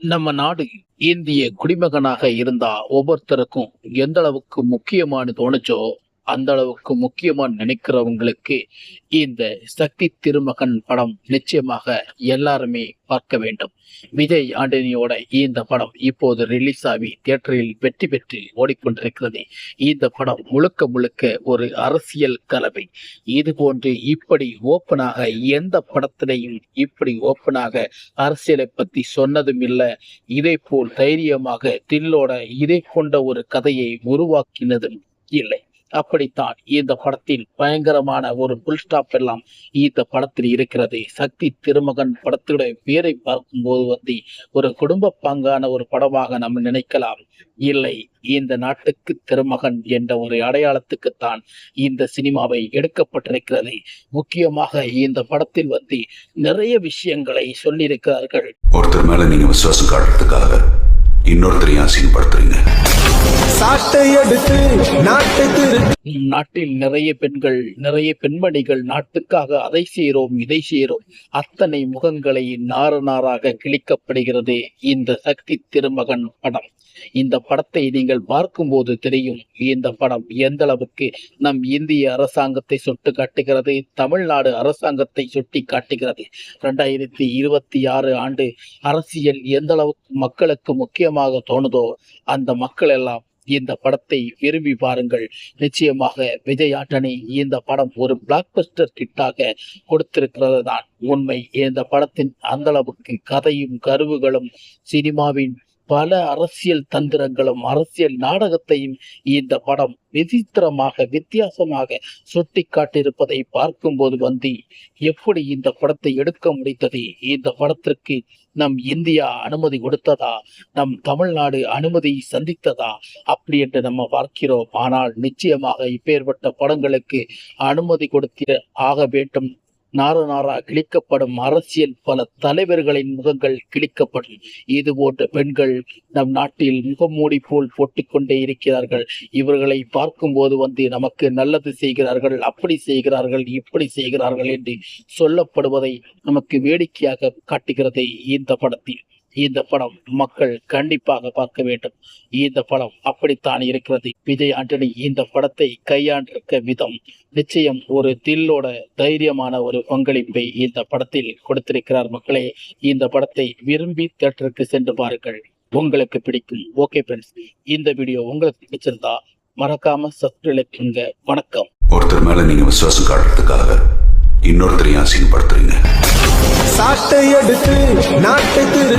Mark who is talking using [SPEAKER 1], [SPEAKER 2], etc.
[SPEAKER 1] நம்ம நாடு இந்திய குடிமகனாக இருந்தா ஒவ்வொருத்தருக்கும் எந்த அளவுக்கு முக்கியமானு தோணுச்சோ அந்த அளவுக்கு முக்கியமா நினைக்கிறவங்களுக்கு இந்த சக்தி திருமகன் படம் நிச்சயமாக எல்லாருமே பார்க்க வேண்டும். விஜய் ஆண்டனியோட இந்த படம் இப்போது ரிலீஸ் ஆகி தியேட்டரில் வெற்றி பெற்று ஓடிக்கொண்டிருக்கிறது. இந்த படம் முழுக்க முழுக்க ஒரு அரசியல் கலவை. இது போன்று இப்படி ஓப்பனாக எந்த படத்திலையும் இப்படி ஓப்பனாக அரசியலை பத்தி சொன்னதும் இல்லை. இதே போல் தைரியமாக தில்லோட இதை கொண்ட ஒரு கதையை உருவாக்கினதும் இல்லை. அப்படித்தான். இந்த படத்தில் பயங்கரமான ஒரு புல் ஸ்டாப் எல்லாம் இந்த படத்தில் இருக்கிறது. சக்தி திருமகன் படத்துடைய பேரை பார்க்கும்போது வந்து ஒரு குடும்ப பங்கான ஒரு படமாக நம்ம நினைக்கலாம். இல்லை இந்த நாட்டுக்கு திருமகன் என்ற ஒரு அடையாளத்துக்குத்தான் இந்த சினிமாவை எடுக்கப்பட்டிருக்கிறது. முக்கியமாக இந்த படத்தில் வந்து நிறைய விஷயங்களை சொல்லியிருக்கிறார்கள்.
[SPEAKER 2] ஒருத்தர் மேல நீங்க விசுவாசம் காட்டுறதுக்காக இன்னொருத்தரையும் அசிங்கப்படுத்துறீங்க.
[SPEAKER 3] சாட்டை எடுத்து நாட்டை
[SPEAKER 1] நாட்டில் நிறைய பெண்கள் நிறைய பெண்மணிகள் நாட்டுக்காக அதை செய்கிறோம் இதை செய்கிறோம். அத்தனை முகங்களை நார நாராக கிழிக்கப்படுகிறது இந்த சக்தி திருமகன் படம். இந்த படத்தை நீங்கள் பார்க்கும்போது தெரியும் இந்த படம் எந்த அளவுக்கு நம் இந்திய அரசாங்கத்தை சுட்டு காட்டுகிறது தமிழ்நாடு அரசாங்கத்தை சுட்டி காட்டுகிறது. ரெண்டாயிரத்தி இருபத்தி ஆறு ஆண்டு அரசியல் எந்த அளவுக்கு மக்களுக்கு முக்கியமாக தோணுதோ அந்த மக்கள் எல்லாம் இந்த படத்தை விரும்பி பாருங்கள். நிச்சயமாக விஜய் ஆண்டனி இந்த படம் ஒரு பிளாக் பஸ்டர் கொடுத்திருக்கிறது தான் உண்மை இந்த படத்தின் அந்த அளவுக்கு கதையும் கருவுகளும் சினிமாவின் பல அரசியல் தந்திரங்களும் அரசியல் நாடகத்தையும் இந்த படம் விசித்திரமாக வித்தியாசமாக சுட்டி காட்டியிருப்பதை பார்க்கும்போது வந்து எப்படி இந்த படத்தை எடுக்க முடித்தது இந்த படத்திற்கு நம் இந்தியா அனுமதி கொடுத்ததா? நம் தமிழ்நாடு அனுமதி சந்தித்ததா? அப்படி என்று நம்ம பார்க்கிறோம். ஆனால் நிச்சயமாக இப்பேற்பட்ட படங்களுக்கு அனுமதி கொடுத்திட ஆக வேண்டும் நார நாரா கிழிக்கப்படும் அரசியல் பல தலைவர்களின் முகங்கள் கிழிக்கப்படும். இது போன்ற பெண்கள் நம் நாட்டில் முகமூடி போல் போட்டுக்கொண்டே இருக்கிறார்கள். இவர்களை பார்க்கும்போது வந்து நமக்கு நல்லது செய்கிறார்கள் அப்படி செய்கிறார்கள் இப்படி செய்கிறார்கள் என்று சொல்லப்படுவதை நமக்கு வேடிக்கையாக காட்டுகிறது இந்த படத்தில். இந்த படம் மக்கள் கண்டிப்பாக பார்க்க வேண்டும். இந்த படம் அப்படித்தான் இருக்கிறது. விஜய் ஆண்டனி இந்த படத்தை கையாண்டிருக்க விதம் நிச்சயம் ஒரு தில்லோட தைரியமான ஒரு பங்களிப்பை இந்த படத்தில் கொடுத்திருக்கிறார் மக்களே. இந்த படத்தை விரும்பி தேட்டருக்கு சென்று பாருங்கள். உங்களுக்கு பிடிக்கும். ஓகே ஃப்ரெண்ட்ஸ் இந்த வீடியோ உங்களுக்கு பிடிச்சிருந்தா மறக்காம சப்ஸ்கிரைப் வணக்கம்.
[SPEAKER 2] ஒருத்தர் மேல நீங்க விசுவாசம் காட்டுறதுக்காக இன்னொருத்தரையும் அசிங்கப்படுத்துறீங்க.
[SPEAKER 3] சாட்டை எடுத்து நாட்டை திரு